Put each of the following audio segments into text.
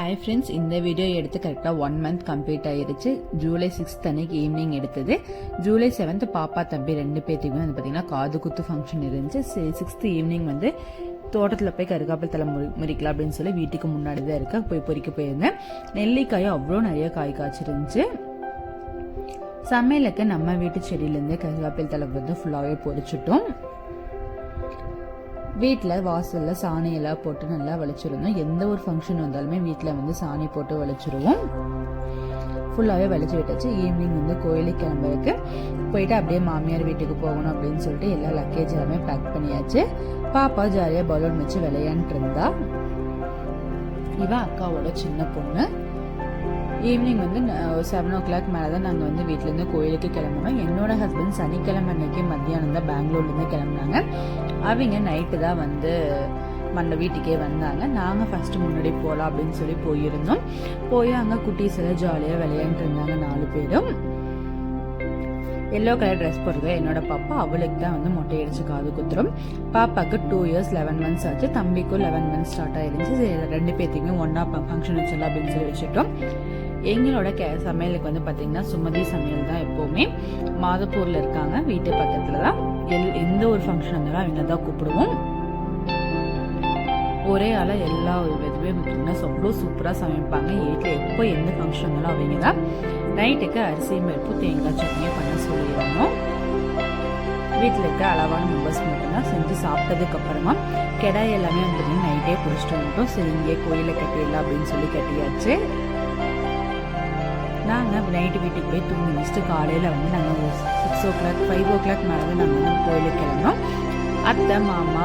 Hi friends இந்த video எடுத்து கரெக்டாக ஒன் மந்த் கம்ப்ளீட் ஆயிருச்சு. ஜூலை சிக்ஸ்த் அன்னைக்கு ஈவினிங் எடுத்தது. ஜூலை செவன்த் பாப்பா தம்பி ரெண்டு பேர்த்துக்குமே வந்து பார்த்தீங்கன்னா காது குத்து ஃபங்க்ஷன் இருந்துச்சு. சிக்ஸ்த் ஈவினிங் வந்து தோட்டத்தில் போய் கருகாப்பில் தலை முறி முறிக்கலாம் அப்படின்னு சொல்லி வீட்டுக்கு முன்னாடி தான் இருக்க போய் பொறிக்க போயிருந்தேன். நெல்லிக்காயும் அவ்வளோ நிறைய காய் காய்ச்சிருந்துச்சு. சமையலுக்கு நம்ம வீட்டு செடியிலேருந்து கருகாப்பில் தலை வந்து ஃபுல்லாகவே பொறிச்சிட்டோம் வீட்டில் வாசலில் சாணி எல்லாம் போட்டு நல்லா வலிச்சிருந்தோம் எந்த ஒரு ஃபங்க்ஷன் வந்தாலுமே வீட்டில் வந்து சாணி போட்டு வலிச்சிருவோம். ஃபுல்லாகவே வலிச்சு விட்டாச்சு. ஈவினிங் வந்து கோயிலுக்கு கிளம்புறதுக்கு போயிட்டு அப்படியே மாமியார் வீட்டுக்கு போகணும் அப்படின்னு சொல்லிட்டு எல்லா லக்கேஜ் எல்லாமே பேக் பண்ணியாச்சு. பாப்பா ஜாலியாக பலூன் வச்சு விளையாண்டுட்டு இருந்தா. அக்காவோட சின்ன பொண்ணு. ஈவினிங் வந்து செவன் ஓ கிளாக் மேலே தான் நாங்கள் வந்து வீட்டிலேருந்து கோயிலுக்கு கிளம்புனோம் என்னோட ஹஸ்பண்ட் சனிக்கிழமை அன்னைக்கு மத்தியானம் தான் பெங்களூர்லேருந்து கிளம்புனாங்க. அவங்க நைட்டு தான் வந்து மண்ட வீட்டுக்கே வந்தாங்க. நாங்கள் ஃபஸ்ட்டு முன்னாடி போகலாம் அப்படின்னு சொல்லி போயிருந்தோம். போய் அங்கே குட்டீஸ் எல்லாம் ஜாலியாக விளையாண்டு இருந்தாங்க நாலு பேரும். எல்லோ கலர் ட்ரெஸ் போடுறது என்னோட பாப்பா அவளுக்கு தான் வந்து மொட்டை அடிச்சு காது குத்துரும் பாப்பாவுக்கு டூ இயர்ஸ் லெவன் மந்த்ஸ் ஆச்சு. தம்பிக்கும் லெவன் மந்த்ஸ் ஸ்டார்ட் ஆயிருந்துச்சு. ரெண்டு பேர்த்தையுமே ஒன்றா ஃபங்க்ஷன் வச்சிடலாம் அப்படின்னு சொல்லி வச்சுட்டோம். எங்களோட கே சமையலுக்கு வந்து பார்த்தீங்கன்னா சுமதி சமையல் தான் எப்போவுமே. மாதப்பூரில் இருக்காங்க வீட்டு பக்கத்தில் தான் எல் எந்த ஒரு ஃபங்க்ஷன் இருந்தாலும் அவங்க தான் கூப்பிடுவோம். ஒரே ஆளாக எல்லா இதுவுமே பார்த்தீங்கன்னா அவ்வளோ சூப்பராக சமைப்பாங்க. வீட்டில் எப்போ எந்த ஃபங்க்ஷன் இருந்தாலும் அவங்க தான் நைட்டுக்கு அரிசி பருப்பு தேங்காய் சட்னியும் பண்ண சொல்லிடுவாங்க. வீட்டில் இருக்க அளவான மெம்பர்ஸ் மட்டும்தான் செஞ்சு சாப்பிட்டதுக்கு அப்புறமா கிடாய் எல்லாமே வந்து நைட்டே பிடிச்சிட்டு வந்துட்டோம். சரி இங்கே கோயிலை கட்டிடலாம் அப்படின்னு சொல்லி கட்டியாச்சு. நாங்கள் நைட்டு வீட்டுக்கு போய் தூங்கி வச்சுட்டு காலையில் வந்து நாங்கள் ஒரு six o'clock five o'clock மேலே நாங்கள் வந்து கோயிலுக்கு கிளம்பினோம் அத்தை மாமா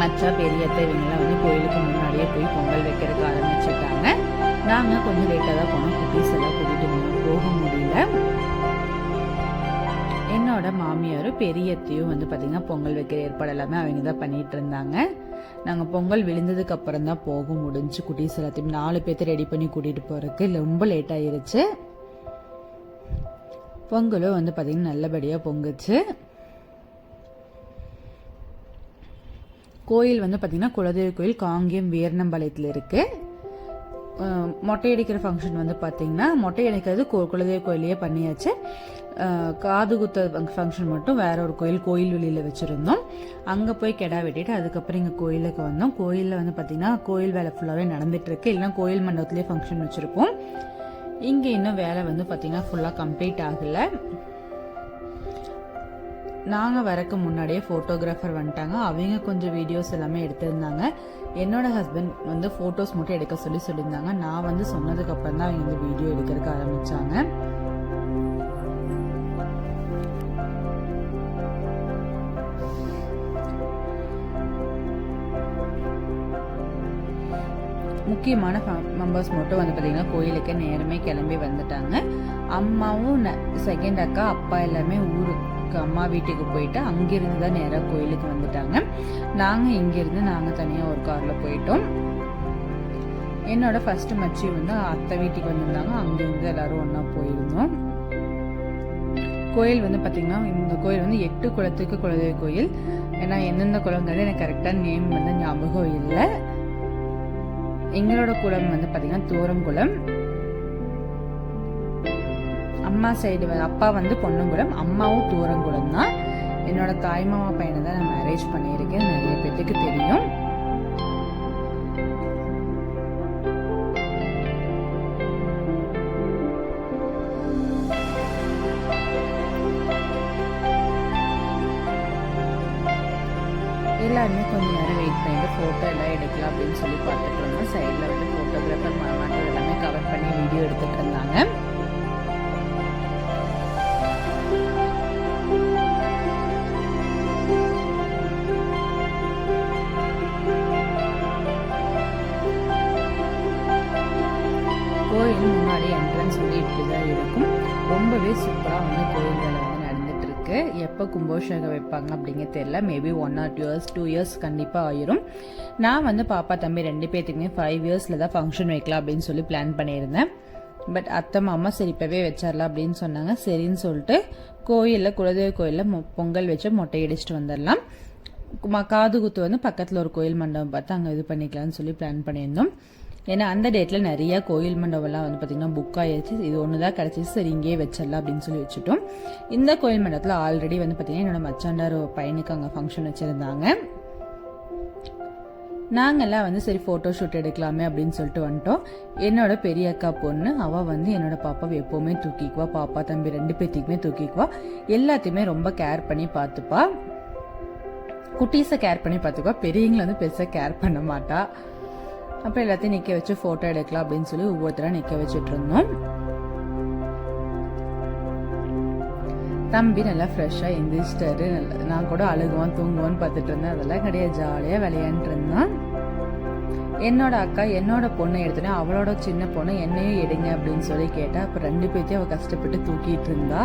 மச்சா பெரியத்தை இவங்கெல்லாம் வந்து கோயிலுக்கு முன்னாடியே போய் பொங்கல் வைக்கிறதுக்கு ஆரம்பிச்சுட்டாங்க. நாங்கள் கொஞ்சம் லேட்டாக தான் போனோம். குட்டீஸ் எல்லாம் கூட்டிகிட்டு போக முடியல. என்னோட மாமியாரும் பெரியத்தையும் வந்து பார்த்திங்கன்னா பொங்கல் வைக்கிற ஏற்பாடு எல்லாமே அவங்க தான் பண்ணிகிட்டு இருந்தாங்க. நாங்கள் பொங்கல் விழுந்ததுக்கு அப்புறம் தான் போக முடிஞ்சு குட்டீஸ் எல்லாத்தையும் நாலு பேர்த்த ரெடி பண்ணி கூட்டிகிட்டு போகிறதுக்கு ரொம்ப லேட் ஆயிருச்சு. பொங்கலும் வந்து பார்த்திங்கன்னா நல்லபடியாக பொங்குச்சு. கோயில் வந்து பார்த்திங்கன்னா குலதெய்வ கோயில் காங்கேயம் வீரணம்பாளையத்தில் இருக்குது மொட்டை அடிக்கிற ஃபங்க்ஷன் வந்து பார்த்தீங்கன்னா மொட்டை அடிக்கிறது கு- குலதெய்வ கோயிலையே பண்ணியாச்சு. காது குத்த ஃபங்க்ஷன் மட்டும் வேற ஒரு கோயில் கோயில் வெளியில் வச்சுருந்தோம். அங்கே போய் கெடா வெட்டிட்டு அதுக்கப்புறம் இங்கே கோயிலுக்கு வந்தோம். கோயிலில் வந்து பார்த்தீங்கன்னா கோயில் வேலை ஃபுல்லாகவே நடந்துட்டு இல்லைனா இல்லைன்னா கோயில் மண்டபத்துலேயே ஃபங்க்ஷன் வச்சுருப்போம். இங்கே இன்னும் வேலை வந்து பார்த்தீங்கன்னா ஃபுல்லாக கம்ப்ளீட் ஆகலை. நாங்கள் வரக்கு முன்னாடியே ஃபோட்டோகிராஃபர் வந்துட்டாங்க. அவங்க கொஞ்சம் வீடியோஸ் எல்லாமே எடுத்திருந்தாங்க. என்னோட ஹஸ்பண்ட் வந்து ஃபோட்டோஸ் மட்டும் எடுக்க சொல்லி சொல்லியிருந்தாங்க. நான் வந்து சொன்னதுக்கப்புறம் தான் அவங்க வந்து வீடியோ எடுக்கிறதுக்கு ஆரம்பிச்சாங்க. முக்கியமான மெம்பர்ஸ் மட்டும் வந்து பார்த்தீங்கன்னா கோயிலுக்கு நேரமே கிளம்பி வந்துட்டாங்க. அம்மாவும் செகண்ட் அக்கா அப்பா எல்லாமே ஊருக்கு அம்மா வீட்டுக்கு போயிட்டு அங்கிருந்து தான் நேராக கோயிலுக்கு வந்துட்டாங்க. நாங்கள் இங்கிருந்து நாங்கள் தனியாக ஒரு காரில் போயிட்டோம். என்னோட ஃபர்ஸ்ட் மச்சி வந்து அத்தை வீட்டுக்கு வந்திருந்தாங்க. அங்கிருந்து எல்லாரும் ஒன்றா போயிருந்தோம். கோயில் வந்து பார்த்தீங்கன்னா இந்த கோயில் வந்து எட்டு குளத்துக்கு குலதெய்வ கோயில். ஏன்னா எந்தெந்த குளங்கிறது எனக்கு கரெக்டாக நேம் வந்து ஞாபகம் இல்லை. எங்களோட குளம் வந்து பார்த்தீங்கன்னா தூரங்குளம். அம்மா சைடு அப்பா வந்து பொண்ணுங்குளம் அம்மாவும் தூரங்குளம் தான். என்னோட தாய்மாமா பையனை தான் நான் மேரேஜ் பண்ணியிருக்கேன். நிறைய பேத்துக்கு தெரியும். எல்லாருமே கொஞ்ச நேரம் வெயிட் பண்ணிட்டு ஃபோட்டோ எல்லாம் எடுக்கலாம் அப்படின்னு சொல்லி பார்த்துட்டு இருந்தோம். சைடில் வந்து ஃபோட்டோகிராஃபர் மாமாட்டம் எல்லாமே கவர் பண்ணி வீடியோ எடுத்துகிட்டு இருந்தாங்க. என்ட்ரன்ஸ் தான் இருக்கும். ரொம்பவே சூப்பராக வந்து கோயில்களை வந்து நடந்துட்டு இருக்கு எப்போ கும்பாபிஷேகம் வைப்பாங்க அப்படிங்க தெரியல. Maybe one or two years two years கண்டிப்பாக ஆயிரும். நான் வந்து பாப்பா தம்பி ரெண்டு பேர்த்துக்குமே ஃபைவ் இயர்ஸில் தான் ஃபங்க்ஷன் வைக்கலாம் அப்படின்னு சொல்லி பிளான் பண்ணியிருந்தேன். பட் அத்தை மாமா சரி இப்போவே வச்சிடலாம் அப்படின்னு சொன்னாங்க. சரின்னு சொல்லிட்டு கோயிலில் குலதெய்வ கோயிலில் மொ- பொங்கல் வச்சு மொட்டை அடிச்சுட்டு வந்துடலாம். காது குத்து வந்து பக்கத்தில் ஒரு கோயில் மண்டபம் பார்த்து அங்கே இது பண்ணிக்கலாம்னு சொல்லி பிளான் பண்ணியிருந்தோம். ஏன்னா அந்த டேட்டில் நிறைய கோயில் மண்டபம்லாம் வந்து பார்த்திங்கன்னா புக் ஆயிடுச்சு இது ஒன்று தான் கிடச்சிச்சு சரி இங்கேயே வச்சிடலாம் அப்படின்னு சொல்லி வச்சுட்டோம். இந்த கோயில் மண்டபத்தில் ஆல்ரெடி வந்து பார்த்திங்கன்னா என்னோட மச்சாண்டார் பையனுக்கு அங்கே ஃபங்க்ஷன் வச்சுருந்தாங்க. நாங்கள்லாம் வந்து சரி ஃபோட்டோ ஷூட் எடுக்கலாமே அப்படின்னு சொல்லிட்டு வந்துட்டோம். என்னோட பெரிய அக்கா பொண்ணு அவள் வந்து என்னோட பாப்பாவை எப்போவுமே தூக்கிக்குவா. பாப்பா தம்பி ரெண்டு பேர்த்துக்குமே தூக்கிக்குவா. எல்லாத்தையுமே ரொம்ப கேர் பண்ணி பார்த்துப்பா. குட்டீஸை கேர் பண்ணி பார்த்துக்குவா. பெரியவங்களை வந்து பெருசாக கேர் பண்ண மாட்டா. அப்புறம் எல்லாத்தையும் நிற்க வச்சு ஃபோட்டோ எடுக்கலாம் அப்படின்னு சொல்லி ஒவ்வொருத்தராக நிற்க வச்சுட்டு இருந்தோம். தம்பி நல்லா ஃப்ரெஷ்ஷாக எந்திரிச்சிட்டாரு. நல்லா நான் கூட அழுகுவான் தூங்குவான்னு பார்த்துட்டு இருந்தேன். அதெல்லாம் கிடையாது ஜாலியாக விளையாண்டுட்டு இருந்தான் என்னோட அக்கா என்னோட பொண்ணை எடுத்தோன்னே அவளோட சின்ன பொண்ணு என்னையும் எடுங்க அப்படின்னு சொல்லி கேட்டா அப்போ ரெண்டு பேர்த்தையும் அவள் கஷ்டப்பட்டு தூக்கிட்டு இருந்தா.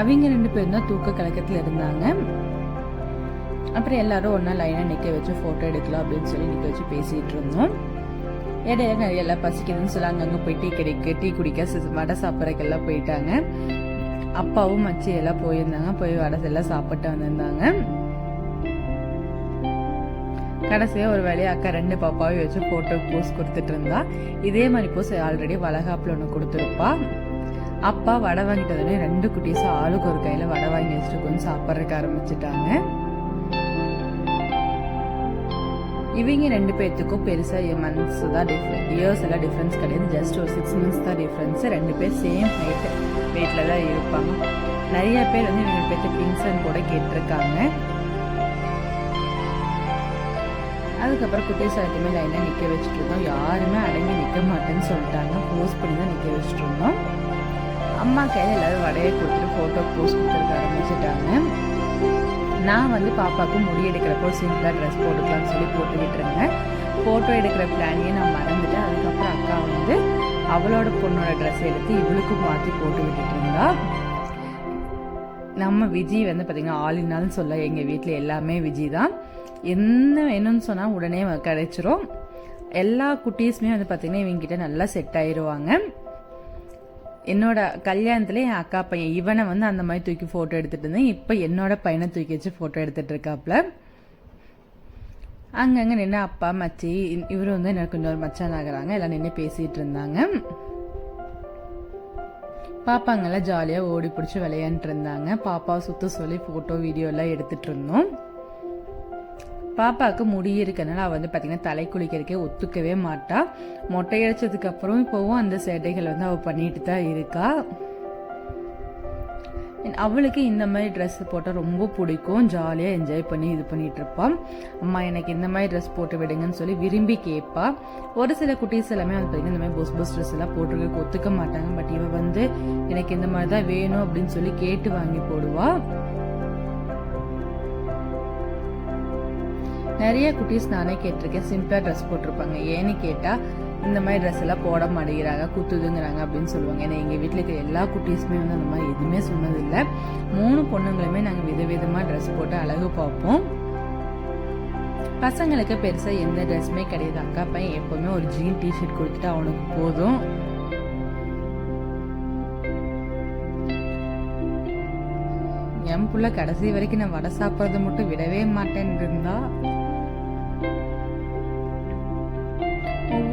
அவங்க ரெண்டு பேரும் தான் தூக்க கலக்கத்தில் இருந்தாங்க. அப்புறம் எல்லாரும் ஒன்றா லைனாக நிற்க வச்சு ஃபோட்டோ எடுக்கலாம் அப்படின்னு சொல்லி நிற்க வச்சு பேசிகிட்டு இருந்தோம். இடையில நிறைய எல்லாம் பசிக்குதுன்னு சொல்லி அங்கங்கே போய் டீ கிடைக்க டீ குடிக்க வடை சாப்பிட்றக்கெல்லாம் போயிட்டாங்க. அப்பாவும் மச்சி எல்லாம் போயிருந்தாங்க. போய் வடை எல்லாம் சாப்பிட்டு வந்திருந்தாங்க. கடைசியாக ஒரு வேலையை அக்கா ரெண்டு பாப்பாவையும் வச்சு ஃபோட்டோ போஸ் கொடுத்துட்டு இருந்தா. இதே மாதிரி போஸ் ஆல்ரெடி வளகாப்பில் ஒன்று கொடுத்துருப்பா. அப்பா வடை வாங்கிட்டதுனே ரெண்டு குட்டீஸும் ஆளுக்கு ஒரு கையில் வடை வாங்கி வச்சுட்டு கொஞ்சம் சாப்பிட்றதுக்கு ஆரம்பிச்சிட்டாங்க. இவங்க ரெண்டு பேர்த்துக்கும் பெருசாக மந்த்ஸ் தான் டிஃப்ரெண்ட் இயர்ஸ் எல்லாம் டிஃப்ரென்ஸ் கிடையாது. ஜஸ்ட் ஒரு சிக்ஸ் மந்த்ஸ் தான் டிஃப்ரென்ஸ் ரெண்டு பேர் சேம் ஹைட்டு வெயிட்டில் தான் இருப்பாங்க. நிறைய பேர் வந்து இவங்க பேர்த்து பிங்சன் கூட கேட்டிருக்காங்க. அதுக்கப்புறம் குட்டீஸ் எல்லாத்தையுமே லைனாக நிற்க வச்சுட்டு இருந்தோம் யாருமே அடங்கி நிற்க மாட்டேன்னு சொல்லிட்டாங்க. போஸ் பண்ணி தான் நிற்க வச்சுட்டு இருந்தோம். அம்மா கையில் எல்லாரும் வடையை கொடுத்துட்டு ஃபோட்டோ போஸ்ட் கொடுத்துருக்க ஆரம்பிச்சிட்டாங்க நான் வந்து பாப்பாவுக்கு முடி எடுக்கிறப்போ சிம்பிளாக ட்ரெஸ் போட்டுக்கலாம்னு சொல்லி போட்டு விட்டுருந்தேன். ஃபோட்டோ எடுக்கிற பிளானையே நான் மறந்துட்டேன். அதுக்கப்புறம் அக்கா வந்து அவளோட பொண்ணோட ட்ரெஸ் எடுத்து இவளுக்கும் மாற்றி போட்டு விட்டுட்டு இருந்தா நம்ம விஜய் வந்து பார்த்திங்கன்னா ஆல் சொல்ல எங்கள் வீட்டில் எல்லாமே விஜய் தான். என்ன வேணும்னு சொன்னால் உடனே கிடைச்சிரும். எல்லா குட்டீஸுமே வந்து பார்த்திங்கன்னா இவங்ககிட்ட நல்லா செட் ஆயிடுவாங்க என்னோட கல்யாணத்துல என் அக்கா பையன் இவனை வந்து அந்த மாதிரி தூக்கி ஃபோட்டோ எடுத்துட்டு இருந்தேன். இப்போ என்னோட பையனை தூக்கி வச்சு ஃபோட்டோ எடுத்துட்டு இருக்காப்புல அங்கங்கே நின்று அப்பா மச்சி இவர் வந்து எனக்கு கொஞ்சம் மச்சான் ஆகுறாங்க. எல்லாம் நின்று பேசிட்டு இருந்தாங்க. பாப்பாங்கெல்லாம் ஜாலியாக ஓடி பிடிச்சி விளையாண்டுட்டு இருந்தாங்க. பாப்பாவை சுற்ற சொல்லி ஃபோட்டோ வீடியோ எல்லாம் எடுத்துட்டு இருந்தோம். பாப்பாவுக்கு முடி இருக்கனால அவள் வந்து பார்த்தீங்கன்னா தலை குளிக்கிறதுக்கே ஒத்துக்கவே மாட்டா. மொட்டை அடிச்சதுக்கு அப்புறம் இப்போவும் அந்த சேட்டைகள் வந்து அவள் பண்ணிட்டு தான் இருக்கா. அவளுக்கு இந்த மாதிரி ட்ரெஸ் போட்டால் ரொம்ப பிடிக்கும். ஜாலியாக என்ஜாய் பண்ணி இது பண்ணிட்டு இருப்பான் அம்மா எனக்கு இந்த மாதிரி ட்ரெஸ் போட்டு விடுங்கன்னு சொல்லி விரும்பி கேட்பா ஒரு சில குட்டீஸ் எல்லாமே வந்து பார்த்தீங்கன்னா இந்த மாதிரி பொஸ் பொஸ் ட்ரெஸ் எல்லாம் போட்டுருக்க ஒத்துக்க மாட்டாங்க. பட் இவன் வந்து எனக்கு இந்த மாதிரி தான் வேணும் அப்படின்னு சொல்லி கேட்டு வாங்கி போடுவாள் நிறைய குட்டீஸ் நானே கேட்டிருக்கேன். சிம்பிளாக ட்ரெஸ் போட்டிருப்பாங்க. ஏன்னு கேட்டால் இந்த மாதிரி ட்ரெஸ் எல்லாம் போட மாட்டேங்கிறாங்க குத்துதுங்கிறாங்க அப்படின்னு சொல்லுவாங்க. ஏன்னா எங்கள் வீட்டில் இருக்கிற எல்லா குட்டீஸுமே வந்து அந்த மாதிரி எதுவுமே சொன்னதில்லை. மூணு பொண்ணுங்களுமே நாங்கள் விதவிதமாக ட்ரெஸ் போட்டு அழகு பார்ப்போம். பசங்களுக்கு பெருசாக எந்த ட்ரெஸ்ஸுமே கிடையாது. அக்கா பையன் எப்போவுமே ஒரு ஜீன் டிஷர்ட் கொடுத்துட்டு அவனுக்கு போதும். என் புள்ள கடைசி வரைக்கும் நான் வடை சாப்பிட்றத மட்டும் விடவே மாட்டேன்னு இருந்தா.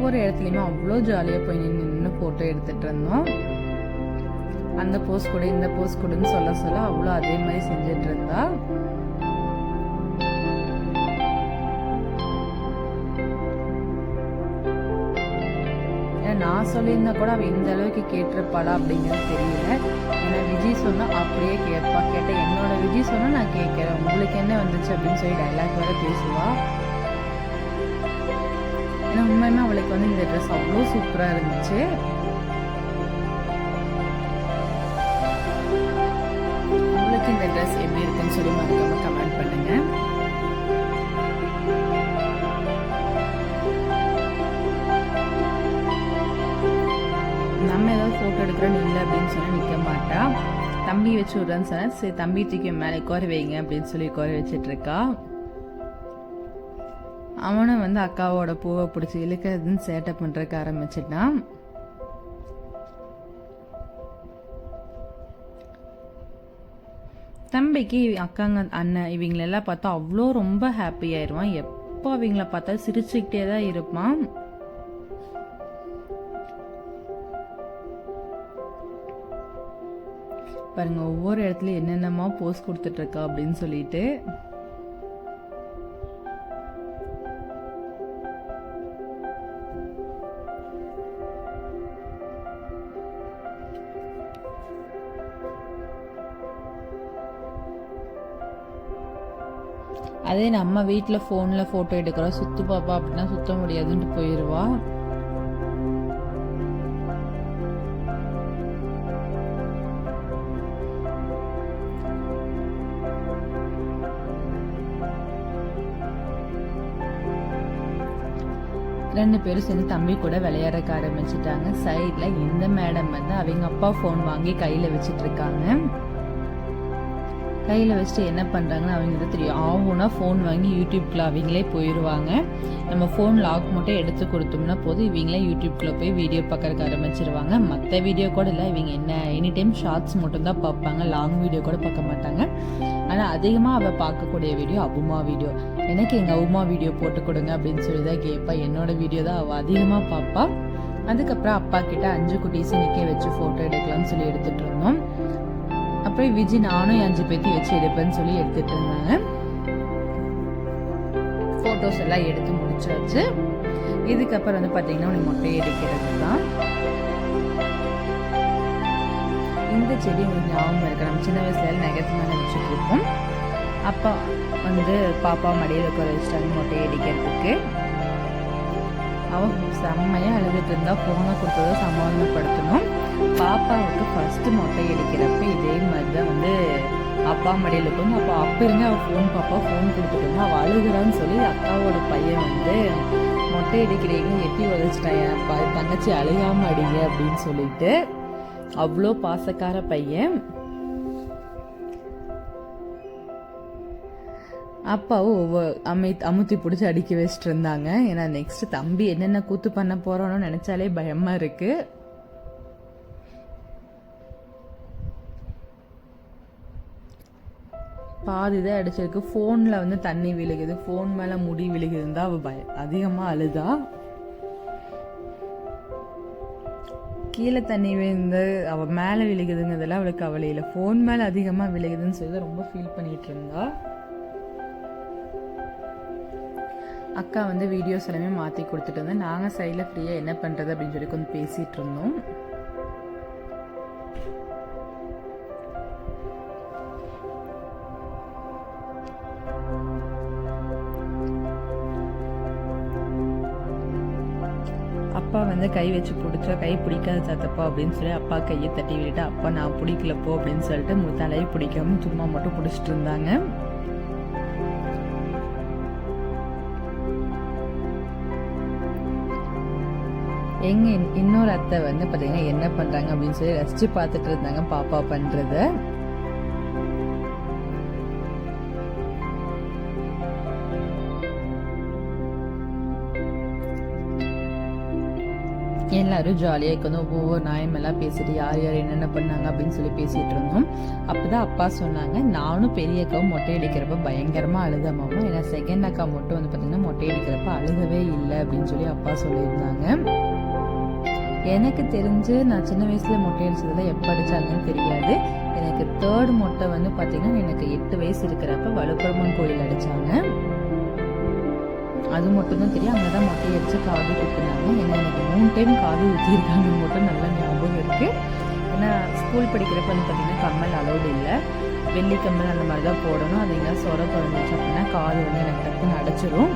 ஒவ்வொரு இடத்துலையுமே அவ்வளோ ஜாலியாக போய் நின்று நின்று ஃபோட்டோ எடுத்துட்டு இருந்தோம். அந்த போஸ் கூட இந்த போஸ் கூடன்னு சொல்ல சொல்ல அவ்வளோ அதே மாதிரி செஞ்சுட்டு இருந்தா. நான் சொல்லியிருந்தா கூட அவள் இந்த அளவுக்கு கேட்டிருப்பாளா அப்படிங்கிறது தெரியல. ஏன்னா விஜய் சொன்னால் அப்படியே கேட்பா கேட்டால் என்னோட விஜய் சொன்னால் நான் கேட்குறேன். உங்களுக்கு என்ன வந்துச்சு அப்படின்னு சொல்லி டைலாக் வேற பேசுவாள் ஏன்னா உண்மையுமே அவளுக்கு வந்து இந்த ட்ரெஸ் அவ்வளோ சூப்பராக இருந்துச்சு. உங்களுக்கு இந்த ட்ரெஸ் எப்படி இருக்குன்னு சொல்லி மறக்காம கமெண்ட் பண்ணுங்க. நம்ம ஏதாவது ஃபோட்டோ எடுக்கிறோம் இல்லை அப்படின்னு சொல்லி நிற்க மாட்டா. தம்பி வச்சு விட்றேன்னு சொன்னேன். சரி தம்பி தூக்கி மேலே குறை வைங்க அப்படின்னு சொல்லி குறை வச்சிட்ருக்கா அவனும் வந்து அக்காவோட பூவை பிடிச்சி இழுக்கிறதுன்னு சேட்டை பண்ணுறதுக்கு ஆரம்பிச்சிட்டான். தம்பிக்கு அக்காங்க அண்ணன் இவங்களெல்லாம் பார்த்தா அவ்வளோ ரொம்ப ஹாப்பி ஆயிடுவான் எப்போ அவங்கள பார்த்தா சிரிச்சுக்கிட்டே தான் இருப்பான். பாருங்க ஒவ்வொரு இடத்துல என்னென்னமா போஸ் கொடுத்துட்ருக்கா அப்படின்னு சொல்லிட்டு. அதே நம்ம வீட்டில் ஃபோனில் ஃபோட்டோ எடுக்கிறோம் சுத்து பாப்பா அப்படின்னா சுத்த முடியாதுன்ட்டு போயிடுவா ரெண்டு பேரும் சேர்ந்து தம்பி கூட விளையாடக்க ஆரம்பிச்சிட்டாங்க. சைடில் இந்த மேடம் வந்து அவங்க அப்பா ஃபோன் வாங்கி கையில் வச்சிட்டு இருக்காங்க. கையில் வச்சுட்டு என்ன பண்ணுறாங்கன்னு அவங்களுக்கு தெரியும். ஆகும்னா ஃபோன் வாங்கி யூடியூப்குள்ள அவங்களே போயிடுவாங்க நம்ம ஃபோன் லாக் மட்டும் எடுத்து கொடுத்தோம்னா போதும். இவங்களே யூடியூப்குள்ளே போய் வீடியோ பார்க்கறக்கு ஆரம்பிச்சிருவாங்க. மற்ற வீடியோ கூட இல்லை. இவங்க என்ன எனி டைம் ஷார்ட்ஸ் மட்டும்தான் பார்ப்பாங்க. லாங் வீடியோ கூட பார்க்க மாட்டாங்க. ஆனால் அதிகமாக அவள் பார்க்கக்கூடிய வீடியோ அபுமா வீடியோ எனக்கு எங்கள் அவுமா வீடியோ போட்டு கொடுங்க அப்படின்னு சொல்லி தான் கேட்பா என்னோட வீடியோ தான் அவள் அதிகமாக பார்ப்பா. அதுக்கப்புறம் அப்பா கிட்ட அஞ்சு குட்டீஸை நிற்க வச்சு ஃபோட்டோ எடுக்கலாம்னு சொல்லி எடுத்துகிட்டு இருந்தோம். அப்புறம் விஜி நானும் அஞ்சு பேத்தி வச்சு எடுப்பேன்னு சொல்லி எடுத்துட்டு இருந்தாங்க ஃபோட்டோஸ் எல்லாம் எடுத்து முடிச்சாச்சு. இதுக்கப்புறம் வந்து பார்த்தீங்கன்னா உனக்கு மொட்டை எடுக்கிறது தான். இந்த செடி உங்களுக்கு ஞாபகம் இருக்கு? நம்ம சின்ன வயசுல நகத்து மேலே வச்சுட்டு இருப்போம். அப்பா வந்து பாப்பா மடியில் உட்கார வச்சுட்டாங்க மொட்டை அடிக்கிறதுக்கு. அவன் செம்மையாக அழுதுட்டு இருந்தால் ஃபோனை கொடுத்ததை சமாதானப்படுத்தணும். பாப்பாவுக்கு ஃபர்ஸ்ட் மொட்டை அடிக்கிறப்ப இதே மாதிரி தான் வந்து அப்பா மடியில் இருக்கும். அப்போ அப்போ இருந்து அவள் ஃபோன் பாப்பா ஃபோன் கொடுத்துட்டு அவள் அழுகுறான்னு சொல்லி அக்காவோட பையன் வந்து மொட்டை அடிக்கிறீங்க எட்டி உதச்சிட்டாங்க தங்கச்சி அழுகாம அடிங்க அப்படின்னு சொல்லிட்டு அவ்வளோ பாசக்கார பையன். அப்பாவும் ஒவ்வொரு அமை அமுத்தி பிடிச்சி அடிக்க வச்சுட்டு இருந்தாங்க. ஏன்னா நெக்ஸ்ட் தம்பி என்னென்ன கூத்து பண்ண போறோன்னு நினைச்சாலே பயமா இருக்கு. பாதிதான் அடிச்சிருக்கு. ஃபோனில் வந்து தண்ணி விழுகுது. ஃபோன் மேலே முடி விழுகுதுன்னு தான் அவள் பய அதிகமாக அழுதா? கீழே தண்ணி விழுந்து அவள் மேலே விழுகுதுங்கிறதெல்லாம் அவளுக்கு அவளை இல்லை. ஃபோன் மேலே அதிகமாக விழுகுதுன்னு சொல்லி ரொம்ப ஃபீல் பண்ணிகிட்டு இருந்தா? அக்கா வந்து வீடியோஸ் எல்லாமே மாற்றி கொடுத்துட்டு இருந்தேன் நாங்கள் சைடில் ஃப்ரீயாக என்ன பண்ணுறது அப்படின்னு சொல்லி கொஞ்சம் பேசிகிட்டு இருந்தோம். கை வச்சு பிடிச்சா கை பிடிக்காத தாத்தப்பா அப்படின்னு சொல்லி அப்பா கையை தட்டி விட்டுட்டு அப்பா நான் பிடிக்கலப்போ அப்படின்னு சொல்லிட்டு தலையை பிடிக்காம சும்மா மட்டும் பிடிச்சிட்டு இருந்தாங்க. எங்க இன்னொரு அத்தை வந்து பார்த்தீங்கன்னா என்ன பண்றாங்க அப்படின்னு சொல்லி ரசிச்சு பார்த்துட்டு இருந்தாங்க பாப்பா பண்ணுறதை எல்லாரும் ஜாலியாக வந்து ஒவ்வொரு நாயமெல்லாம் பேசிட்டு யார் யார் என்னென்ன பண்ணாங்க அப்படின்னு சொல்லி பேசிட்டு இருந்தோம். அப்போதான் அப்பா சொன்னாங்க நானும் பெரிய அக்காவும் மொட்டை அடிக்கிறப்ப பயங்கரமாக அழுதமாமா ஏன்னா செகண்ட் அக்கா மட்டும் வந்து பார்த்தீங்கன்னா மொட்டை அடிக்கிறப்ப அழுகவே இல்லை அப்படின்னு சொல்லி அப்பா சொல்லியிருந்தாங்க. எனக்கு தெரிஞ்சு நான் சின்ன வயசில் மொட்டை அடிச்சதுல எப்போ அடித்தாங்கன்னு தெரியாது. எனக்கு தேர்ட் மொட்டை வந்து பார்த்தீங்கன்னா எனக்கு எட்டு வயசு இருக்கிறப்ப வலுப்புறமன் கோயில் அடித்தாங்க அது மட்டும்தான் தெரியும். அங்கே தான் மொட்டை அடித்து காது குத்துனாங்க. ஏன்னா எனக்கு மூணு டைம் காது ஊற்றிருக்காங்க மட்டும் நல்லா ஞாபகம் இருக்குது ஏன்னா ஸ்கூல் படிக்கிறப்ப வந்து பார்த்தீங்கன்னா கம்மல் அளவு இல்லை. வெள்ளி கம்மல் அந்த மாதிரி தான் போடணும். அது எங்கே சொர தொடர்ந்துச்சு அப்படின்னா காது வந்து எனக்கு டக்குன்னு அடைச்சிரும்.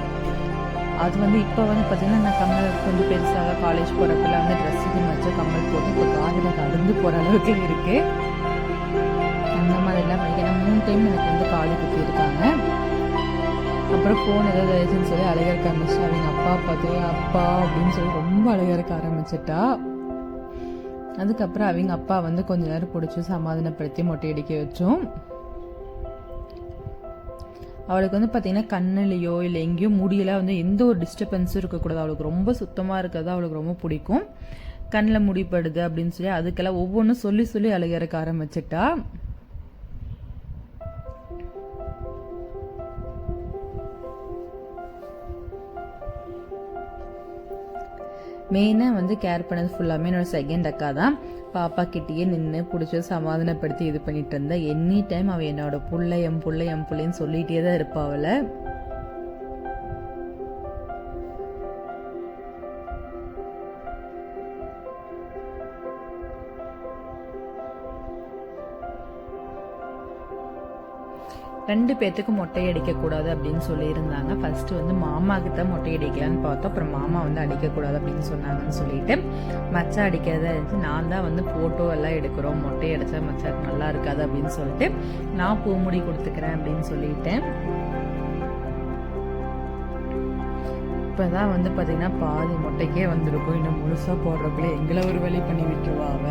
அது வந்து இப்போ வந்து பார்த்திங்கன்னா நான் கம்மல் கொஞ்சம் பெருசாக காலேஜ் போகிறப்பெல்லாம் வந்து ட்ரெஸ்ஸுக்கு வச்சு கம்மல் போட்டு இப்போ காதில் கலந்து போகிற அளவுக்கு இருக்குது அந்த மாதிரிலாம் பண்ணிக்கிறேன். மூணு டைம் எனக்கு வந்து காது குத்திருக்காங்க அப்புறம் ஃபோன் ஏதாவது ஆயிடுச்சுன்னு சொல்லி அழகாக இருக்க ஆரம்பிச்சு அவங்க அப்பா பார்த்து அப்பா அப்படின்னு சொல்லி ரொம்ப அழகாக இருக்க ஆரம்பிச்சிட்டா. அதுக்கப்புறம் அவங்க அப்பா வந்து கொஞ்ச நேரம் பிடிச்சி சமாதானப்படுத்தி மொட்டை அடிக்க வச்சோம். அவளுக்கு வந்து பார்த்தீங்கன்னா கண்ணுலேயோ இல்லை எங்கேயோ முடியெல்லாம் வந்து எந்த ஒரு டிஸ்டர்பன்ஸும் இருக்கக்கூடாது. அவளுக்கு ரொம்ப சுத்தமாக இருக்கிறது அவளுக்கு ரொம்ப பிடிக்கும். கண்ணில் முடிப்படுது அப்படின்னு சொல்லி அதுக்கெல்லாம் ஒவ்வொன்றும் சொல்லி சொல்லி அழகிறக்க ஆரம்பிச்சிட்டா. மெயினாக வந்து கேர் பண்ணது ஃபுல்லாமே என்னோட செகண்ட் அக்கா தான். பாப்பா கிட்டேயே நின்று பிடிச்சி சமாதானப்படுத்தி இது பண்ணிட்டு இருந்தேன் எனி டைம் அவள் என்னோட புள்ள என் புள்ள என் புள்ளைன்னு சொல்லிகிட்டே தான் இருப்பாள் அவளை. ரெண்டு பேர்த்துக்கும் மொட்டை அடிக்கக்கூடாது அப்படின்னு சொல்லியிருந்தாங்க. ஃபர்ஸ்ட் வந்து மாமாவுக்கு தான் மொட்டை அடிக்கலான்னு பார்த்தோம். அப்புறம் மாமா வந்து அடிக்கக்கூடாது அப்படின்னு சொன்னாங்கன்னு சொல்லிட்டு மச்சா அடிக்கிறதா இருந்துச்சு நான் தான் வந்து ஃபோட்டோ எல்லாம் எடுக்கிறோம். மொட்டை அடித்தா மச்சா நல்லா இருக்காது அப்படின்னு சொல்லிட்டு நான் பூமுடி கொடுத்துக்கிறேன் அப்படின்னு சொல்லிட்டேன் இப்போதான் வந்து பார்த்தீங்கன்னா பாதி மொட்டைக்கே வந்திருக்கும். இன்னும் முழுசாக போடுறக்குள்ளே எங்களை ஒரு வழி பண்ணி விட்டுருவாங்க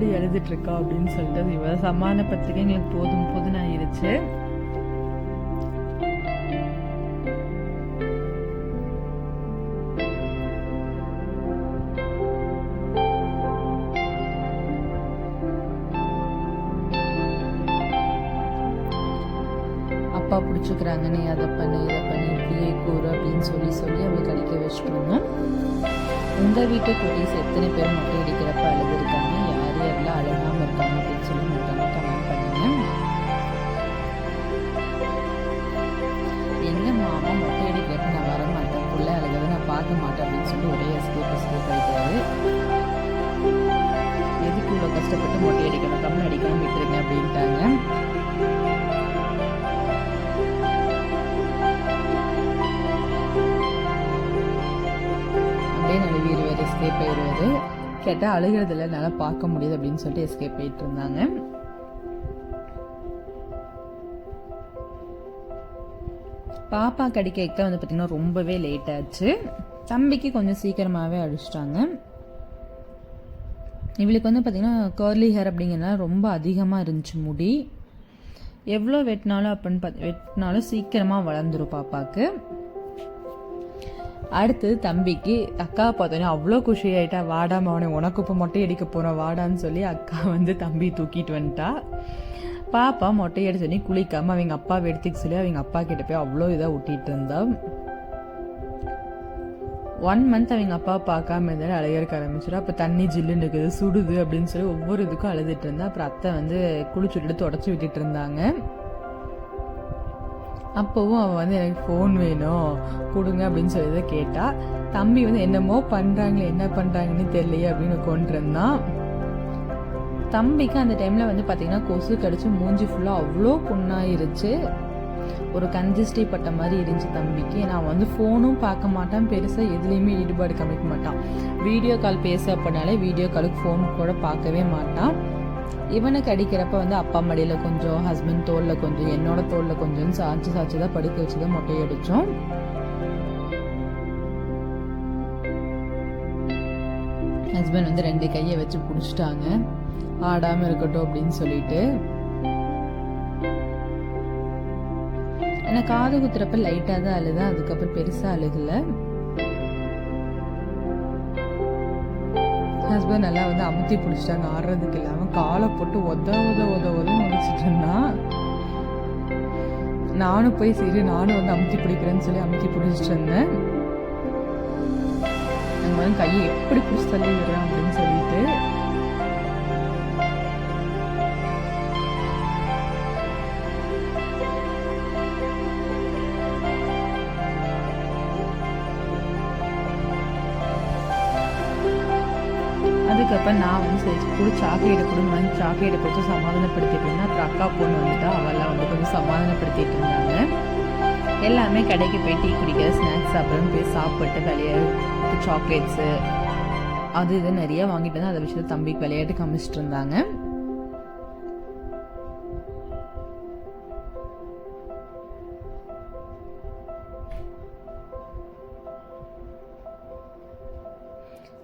எப்படி எழுதிட்டு இருக்கா அப்படின்னு சொல்லிட்டு இவ சமாதானப்படுத்திக்க எங்களுக்கு போதும் போதும்னு ஆயிருச்சு அப்பா பிடிச்சிக்கிறாங்க நீ அதை பண்ணு இதை பண்ணு இப்படியே கூறு அப்படின்னு சொல்லி சொல்லி அவளுக்கு அடிக்க வச்சுட்டு உங்கள் வீட்டு குட்டீஸ் எத்தனை பேர் மொட்டை அடிக்கிறப்ப அழுது சொல்லி மொத்தமாக கமெண்ட் பண்ணுங்க எங்க மாமா மொட்டை அடிக்கிறப்ப நான் வர மாட்டேன். புள்ள அழுகதை நான் பார்க்க மாட்டேன் அப்படின்னு சொல்லி ஒரே எஸ்கேப் எஸ்கேப் ஆகிட்டாரு எதுக்கு இவ்வளோ கஷ்டப்பட்டு மொட்டை அடிக்கணும் கம்மி அடிக்காமல் விட்டுருங்க அப்படின்ட்டாங்க. அப்படியே நழுவிடுவார் எஸ்கேப் ஆயிடுவார் கேட்டால் அழுகிறதுல என்னால் பார்க்க முடியுது அப்படின்னு சொல்லிட்டு எஸ்கேப் போயிட்டு இருந்தாங்க. பாப்பா கடிக்க வந்து பார்த்திங்கன்னா ரொம்பவே லேட் ஆச்சு. தம்பிக்கு கொஞ்சம் சீக்கிரமாகவே அடிச்சிட்டாங்க. இவளுக்கு வந்து பார்த்திங்கன்னா கேர்லி ஹேர் அப்படிங்கிறதுனால ரொம்ப அதிகமாக இருந்துச்சு முடி. எவ்வளோ வெட்டினாலும் அப்படின்னு பார்த்து வெட்டினாலும் சீக்கிரமாக வளர்ந்துடும் பாப்பாவுக்கு அடுத்தது தம்பிக்கு அக்கா பார்த்தோன்னே அவ்வளோ குஷி ஆகிட்டா வாடா மவனே உனக்கு இப்போ மொட்டை அடிக்க போகிறோம் வாடான்னு சொல்லி அக்கா வந்து தம்பி தூக்கிட்டு வந்துட்டா. பாப்பா மொட்டை அடிச்சோடனே குளிக்காம அவங்க அப்பா எடுத்துக்க சொல்லி அவங்க அப்பா கிட்ட போய் அவ்வளோ இதாக ஒட்டிட்டு இருந்தான் ஒன் மந்த் அவங்க அப்பா பார்க்காம இருந்தாலும் அழகருக்கு ஆரம்பிச்சிடும் அப்போ தண்ணி ஜில்லுன்னு இருக்குது சுடுது அப்படின்னு சொல்லி ஒவ்வொரு இதுக்கும் அழுதுட்டு இருந்தா. அப்புறம் அத்தை வந்து குளிச்சுட்டு தொடச்சி விட்டுட்டு இருந்தாங்க. அப்போவும் அவன் வந்து எனக்கு ஃபோன் வேணும். கொடுங்க அப்படின்னு சொல்லி தான் கேட்டா தம்பி வந்து என்னமோ பண்ணுறாங்களே என்ன பண்ணுறாங்கன்னு தெரியலையே அப்படின்னு கொண்டிருந்தான் தம்பிக்கு அந்த டைமில் வந்து பார்த்திங்கன்னா கொசு கடிச்சு மூஞ்சி ஃபுல்லாக அவ்வளோ புண்ணாயிருச்சு. ஒரு கன்ஜஸ்டி பட்ட மாதிரி இருந்துச்சு தம்பிக்கு. நான் வந்து ஃபோனும் பார்க்க மாட்டான் பெருசாக எதுலேயுமே ஈடுபாடு காமிக்க மாட்டான். வீடியோ கால் பேச அப்படின்னாலே வீடியோ காலுக்கு ஃபோன் கூட பார்க்கவே மாட்டான். இவனுக்கு அடிக்கிறப்ப வந்து அப்பா மடியில் கொஞ்சம் ஹஸ்பண்ட் தோலில் கொஞ்சம் என்னோட தோலில் கொஞ்சம் சாச்சு சாச்சு தான் படுக்க வச்சு தான் மொட்டையடிச்சோம். ஹஸ்பண்ட் வந்து ரெண்டு கையை வச்சு பிடிச்சிட்டாங்க. ஆடாமல் இருக்கட்டும் அப்படின்னு சொல்லிட்டு. எனக்கு காது குத்துறப்ப லைட்டாக தான் அழுதான் அதுக்கப்புறம் பெருசாக அழுகலை. ஹஸ்பண்ட் நல்லா வந்து அமுத்தி பிடிச்சிட்டாங்க. ஆடுறதுக்கு இல்லாமல் காலை போட்டு உத உத உத உதன்னு முடிச்சிட்டு இருந்தான் நானும் போய் சரி நானும் வந்து அமுத்தி பிடிக்கிறேன்னு சொல்லி அமுத்தி பிடிச்சிட்டு இருந்தேன். நம்ம வந்து கையை எப்படி பிடிச்சி தள்ளி விடுறேன் அப்படின்னு சொல்லிட்டு அதுக்கப்புறம் நான் வந்து சரி கூட சாக்லேட் கொடுங்க வந்து சாக்லேட் கொடுத்து சமாதானப்படுத்திட்டு இருந்தேன். அப்புறம் அக்கா பொண்ணு வந்துட்டா அவெல்லாம் வந்து கொஞ்சம் சமாதானப்படுத்திட்டு இருந்தாங்க. எல்லாமே கடைக்கு போய் டீ குடிக்கிற ஸ்நாக்ஸ் அப்புறம் போய் சாப்பிட்டு விளையாட்டு சாக்லேட்ஸு அது இது நிறைய வாங்கிட்டு வந்து அதை வச்சு தம்பிக்கு விளையாட்டு காமிச்சிட்டு இருந்தாங்க.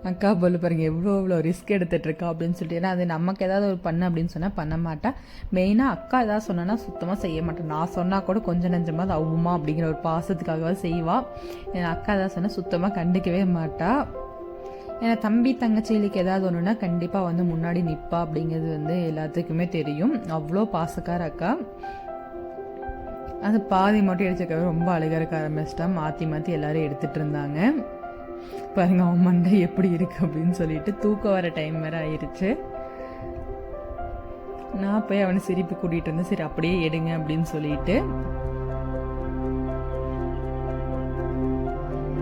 அக்கா போல பாருங்க எவ்வளோ எவ்வளோ ரிஸ்க் எடுத்துட்டு இருக்கா அப்படின்னு சொல்லிட்டு. ஏன்னா அது நமக்கு ஏதாவது ஒரு பண்ணு அப்படின்னு சொன்னால் பண்ண மாட்டா. மெயினாக அக்கா ஏதாவது சொன்னேன்னா சுத்தமாக செய்ய மாட்டேன் நான் சொன்னால் கூட கொஞ்சம் நஞ்சமாக அது அவுமா அப்படிங்கிற ஒரு பாசத்துக்காகவே செய்வா. என் அக்கா ஏதாவது சொன்னால் சுத்தமாக கண்டுக்கவே மாட்டா. ஏன்னா தம்பி தங்கச்சிகளுக்கு ஏதாவது ஒன்றுனா கண்டிப்பாக வந்து முன்னாடி நிற்பா அப்படிங்கிறது வந்து எல்லாத்துக்குமே தெரியும். அவ்வளோ பாசக்கார அக்கா. அது பாதி மட்டும் எடுத்துக்கவே ரொம்ப அழகாக இருக்க ஆரம்பிச்சிட்டா. மாற்றி மாற்றி எல்லோரும் எடுத்துகிட்டு இருந்தாங்க. பாருங்க அவன் மண்டை எப்படி இருக்கு அப்படின்னு சொல்லிட்டு தூக்கம் வர டைம் வேற ஆயிடுச்சு நான் போய் அவனை சிரிப்பு கூட்டிகிட்டு இருந்தேன் சரி அப்படியே எடுங்க அப்படின்னு சொல்லிட்டு.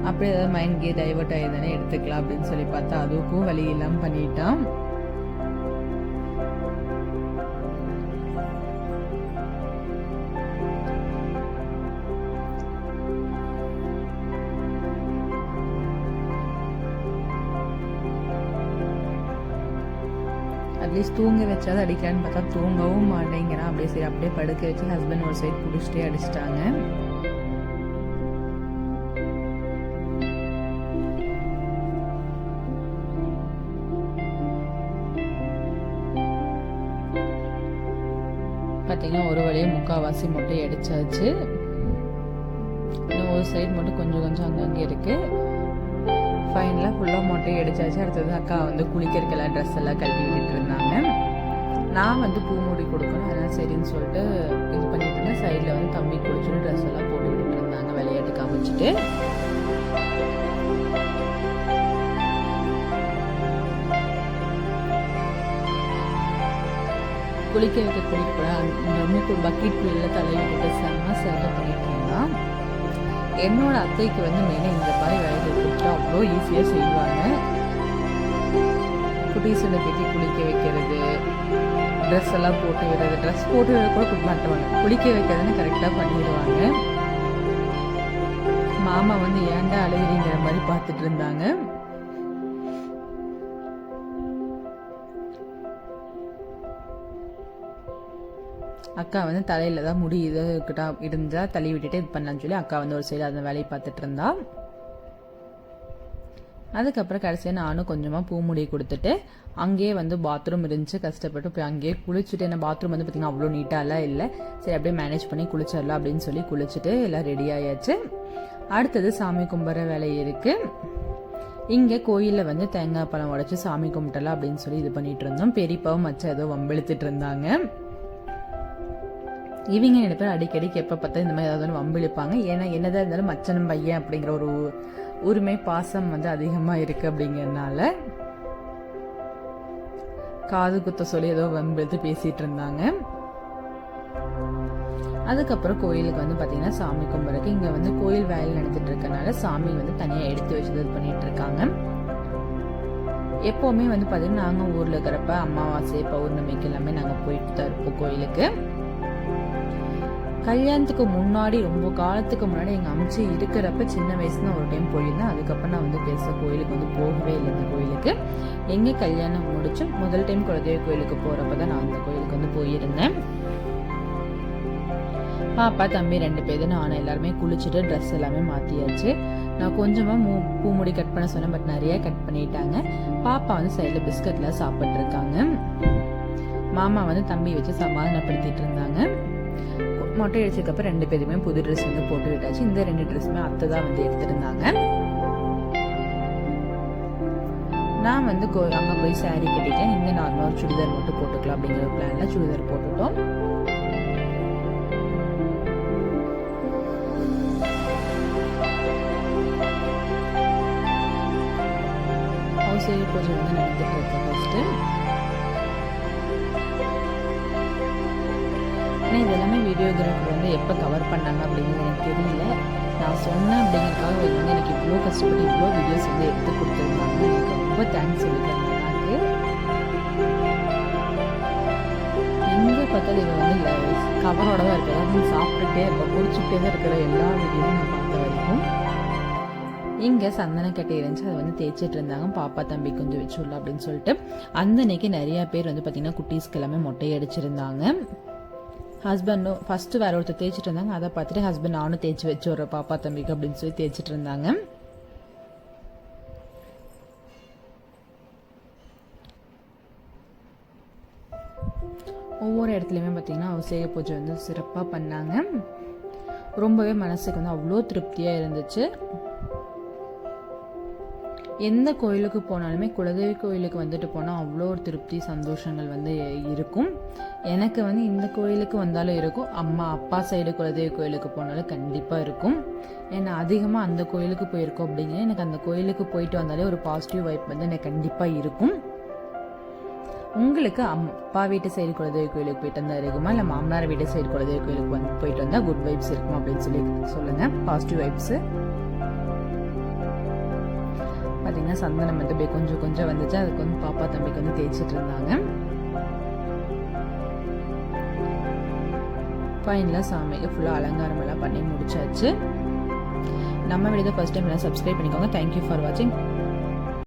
அப்படியே ஏதாவது மைண்ட் கே டைவர்ட் ஆகி தானே எடுத்துக்கலாம் அப்படின்னு சொல்லி பார்த்தா அதுக்கும் வழி இல்லாமல் பண்ணிட்டான். அட்லீஸ்ட் தூங்க வச்சாது அடிக்கலான்னு பார்த்தா தூங்கவும் மாட்டேங்கிறான் அப்படியே சரி அப்படியே படுக்க வச்சு ஹஸ்பண்ட் ஒரு சைட் பிடிச்சிட்டே அடிச்சிட்டாங்க. பார்த்தீங்கன்னா ஒரு வழியாக முக்கால்வாசி மொட்டை அடிச்சாச்சு. இன்னும் ஒரு சைடு மட்டும் கொஞ்சம் கொஞ்சம் அங்கங்கே இருக்குது ஃபைனலாக ஃபுல்லாக மொட்டை அடிச்சாச்சு அடுத்தது அக்கா வந்து குளிக்கிறதுக்கெல்லாம் ட்ரெஸ் எல்லாம் கழுவி விட்டுட்டு இருந்தாங்க. நான் வந்து பூ மூடி கொடுக்கணும் அதனால் சரின்னு சொல்லிட்டு இது பண்ணிட்டு இருந்தேன். சைடில் வந்து தம்பி குளிச்சுட்டு ட்ரெஸ் எல்லாம் போட்டு விட்டுட்டு இருந்தாங்க விளையாட்டு காமிச்சிட்டு. குளிக்க வைக்க குளிக்க ஒரு பக்கெட் குள்ள தலையிட்டு செம்ம சேட்டை பண்ணிட்டு இருந்தான். என்னோட அத்தைக்கு வந்து மெயினாக இந்த மாதிரி வேலைகள் கொடுத்தா அவ்வளோ ஈஸியாக செய்வாங்க. குட்டீஸில் கட்டி குளிக்க வைக்கிறது ட்ரெஸ் எல்லாம் போட்டு விடுறது. ட்ரெஸ் போட்டு விட கூட கொடுக்க மாட்டாங்க. குளிக்க வைக்கிறதுன்னு கரெக்டாக பண்ணிடுவாங்க. மாமா வந்து ஏன்டா அழுகிறீங்கிற மாதிரி பார்த்துட்டு இருந்தாங்க. அக்கா வந்து தலையில் தான் முடி இது இருக்கட்டா இருந்தால் தள்ளி விட்டுட்டு இது பண்ணலான்னு சொல்லி அக்கா வந்து ஒரு சைடு அந்த வேலையை பார்த்துட்டு இருந்தா. அதுக்கப்புறம் கடைசியாக நானும் கொஞ்சமாக பூமுடி கொடுத்துட்டு அங்கேயே வந்து பாத்ரூம் இருந்துச்சு. கஷ்டப்பட்டு போய் அங்கேயே குளிச்சுட்டு என்ன பாத்ரூம் வந்து பார்த்திங்கன்னா அவ்வளோ நீட்டாலாம் இல்லை. சரி அப்படியே மேனேஜ் பண்ணி குளிச்சிடலாம் அப்படின்னு சொல்லி குளிச்சுட்டு எல்லாம் ரெடி ஆயாச்சு. அடுத்தது சாமி கும்பிட்ற வேலை இருக்குது இங்கே கோயிலில் வந்து தேங்காய் பழம் உடச்சி சாமி கும்பிட்டலாம் அப்படின்னு சொல்லி இது பண்ணிட்டு இருந்தோம். பெரியப்பாவும் மச்சா ஏதோ வம்பெழுத்துட்டு இருந்தாங்க. இவங்க ரெண்டு பேரும் அடிக்கடிக்கு எப்போ பார்த்தா இந்த மாதிரி ஏதாவது வம்பிழுப்பாங்க. ஏன்னா என்னதான் இருந்தாலும் மச்சனும் பையன் அப்படிங்கிற ஒரு உரிமை பாசம் வந்து அதிகமாக இருக்குது அப்படிங்கிறதுனால காது குத்த சொல்லி ஏதோ வம்பிழுத்து பேசிகிட்டு இருந்தாங்க. அதுக்கப்புறம் கோயிலுக்கு வந்து பார்த்தீங்கன்னா சாமி கும்பிட்றதுக்கு இங்கே வந்து கோயில் வேலை நடத்திட்டு இருக்கனால சாமி வந்து தனியாக எடுத்து வச்சு இது பண்ணிட்டு இருக்காங்க. எப்போவுமே வந்து பார்த்தீங்கன்னா நாங்கள் ஊரில் இருக்கிறப்ப அமாவாசை பௌர்ணமிக்கு எல்லாமே நாங்கள் போயிட்டு தான் இருப்போம் கோயிலுக்கு. கல்யாணத்துக்கு முன்னாடி ரொம்ப காலத்துக்கு முன்னாடி எங்கள் அம்ச்சி இருக்கிறப்ப சின்ன வயசுல ஒரு டைம் போயிருந்தேன். அதுக்கப்புறம் நான் வந்து பேச கோயிலுக்கு வந்து போகவே இல்லை இந்த கோயிலுக்கு. எங்கே கல்யாணம் முடிச்சு முதல் டைம் குலதெய்வ கோயிலுக்கு போகிறப்ப தான் நான் அந்த கோயிலுக்கு வந்து போயிருந்தேன். பாப்பா தம்பி ரெண்டு பேரும் நான் எல்லாருமே குளிச்சுட்டு ட்ரெஸ் எல்லாமே மாற்றியாச்சு நான் கொஞ்சமாக மூ பூமுடி கட் பண்ண சொன்னேன் பட் நிறைய கட் பண்ணிட்டாங்க. பாப்பா வந்து சைடில் பிஸ்கட்லாம் சாப்பிட்ருக்காங்க மாமா வந்து தம்பி வச்சு சமாதானப்படுத்திட்டு இருந்தாங்க. மொட்டை அடிச்சதுக்கப்புறம் ரெண்டு பேருமே புது ட்ரெஸ் வந்து போட்டு விட்டாச்சு. இந்த ரெண்டு ட்ரெஸ்ஸுமே அத்தை தான் வந்து எடுத்துருந்தாங்க. நான் வந்து அங்கே போய் சாரீ கட்டிட்டேன். இந்த நார்மலாக ஒரு சுடிதார் மட்டும் போட்டுக்கலாம் அப்படிங்கிற பிளானில் சுடிதார் போட்டுட்டோம். ஹவுஸ் பூஜை வந்து நடந்துட்டு இருக்கேன் ஃபஸ்ட்டு ஆனால் இது எல்லாமே வீடியோகிராஃபர் வந்து எப்போ கவர் பண்ணாங்க அப்படிங்கிறது எனக்கு தெரியல. நான் சொன்னேன் அப்படிங்கிறதுக்காக வந்து எனக்கு இவ்வளோ கஷ்டப்பட்டு இவ்வளோ வீடியோஸ் வந்து எடுத்து கொடுத்துருந்தாங்க. எனக்கு ரொம்ப தேங்க்ஸ் சொல்லியிருக்காங்க எனக்கு எங்கே பார்த்தாலும் இவன் வந்து கவரோட தான் இருக்குது அதாவது சாப்பிட்டுட்டே இருப்பேன் குடிச்சுட்டே தான் இருக்கிற எல்லா வீடியோவும் நான் பார்த்த வரைக்கும். இங்கே சந்தனக்கட்டை இருந்துச்சு. அதை வந்து தேய்ச்சிட்டு இருந்தாங்க. பாப்பா தம்பி கொஞ்சம் வச்சு விடலாம் அப்படின்னு சொல்லிட்டு. அந்த அன்னைக்கு நிறைய பேர் வந்து பார்த்தீங்கன்னா குட்டீஸ்க்கு எல்லாமே மொட்டை அடிச்சிருந்தாங்க. ஹஸ்பண்டும் ஃபஸ்ட்டு வேற ஒருத்தர் தேய்ச்சிட்டு இருந்தாங்க. அதை பார்த்துட்டு ஹஸ்பண்ட் நானும் தேய்ச்சி வச்சு வர பாப்பா தம்பிக்கு அப்படின்னு சொல்லி தேய்ச்சிட்டு இருந்தாங்க. ஒவ்வொரு இடத்துலையுமே பார்த்தீங்கன்னா அவசிய பூஜை வந்து சிறப்பாக பண்ணாங்க. ரொம்பவே மனசுக்கு வந்து அவ்வளோ திருப்தியாக இருந்துச்சு. எந்த கோயிலுக்கு போனாலுமே குலதெய்வ கோயிலுக்கு வந்துட்டு போனால் அவ்வளோ ஒரு திருப்தி சந்தோஷங்கள் வந்து இருக்கும். எனக்கு வந்து இந்த கோயிலுக்கு வந்தாலும் இருக்கும். அம்மா அப்பா சைடு குலதெய்வ கோயிலுக்கு போனாலும் கண்டிப்பாக இருக்கும். ஏன்னா அதிகமாக அந்த கோயிலுக்கு போயிருக்கோம் அப்படிங்கிற எனக்கு அந்த கோயிலுக்கு போயிட்டு வந்தாலே ஒரு பாசிட்டிவ் வைப் வந்து எனக்கு கண்டிப்பாக இருக்கும். உங்களுக்கு அப்பா வீட்டு சைடு குலதெய்வ கோயிலுக்கு போயிட்டு வந்தால் இருக்குமா? இல்லை மாமனார் வீட்டு சைடு குலதெய்வ கோயிலுக்கு வந்து போயிட்டு வந்தால் குட் வைப்ஸ் இருக்குமா அப்படின்னு சொல்லி சொல்லுங்கள் பாசிட்டிவ் வைப்ஸு பார்த்தீங்கன்னா சந்தனம் வந்து அப்படியே கொஞ்சம் கொஞ்சம் வந்துச்சு. அதுக்கு வந்து பாப்பா தம்பிக்கு வந்து தேய்ச்சிட்டு இருந்தாங்க. ஃபைனலாக சாமிக்கு ஃபுல்லாக அலங்காரம் எல்லாம் பண்ணி முடிச்சாச்சு. நம்ம வீடியோ ஃபர்ஸ்ட் டைம் எல்லாம் சப்ஸ்கிரைப் பண்ணிக்கோங்க. தேங்க்யூ ஃபார் வாட்சிங்